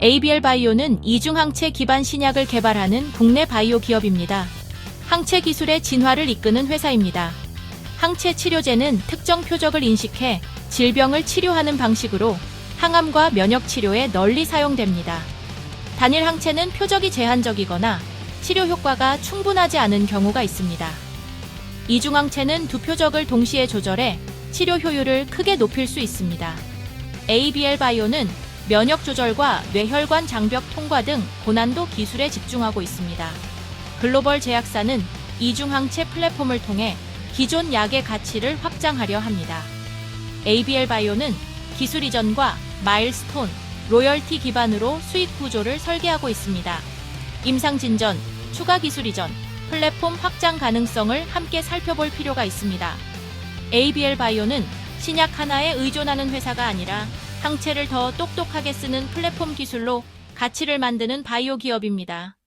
ABL 바이오는 이중항체 기반 신약을 개발하는 국내 바이오 기업입니다. 항체 기술의 진화를 이끄는 회사입니다. 항체 치료제는 특정 표적을 인식해 질병을 치료하는 방식으로 항암과 면역 치료에 널리 사용됩니다. 단일 항체는 표적이 제한적이거나 치료 효과가 충분하지 않은 경우가 있습니다. 이중항체는 두 표적을 동시에 조절해 치료 효율을 크게 높일 수 있습니다. ABL 바이오는 면역 조절과 뇌혈관 장벽 통과 등 고난도 기술에 집중하고 있습니다. 글로벌 제약사는 이중항체 플랫폼을 통해 기존 약의 가치를 확장하려 합니다. ABL 바이오는 기술 이전과 마일스톤, 로열티 기반으로 수익 구조를 설계하고 있습니다. 임상 진전, 추가 기술 이전, 플랫폼 확장 가능성을 함께 살펴볼 필요가 있습니다. ABL 바이오는 신약 하나에 의존하는 회사가 아니라 항체를 더 똑똑하게 쓰는 플랫폼 기술로 가치를 만드는 바이오 기업입니다.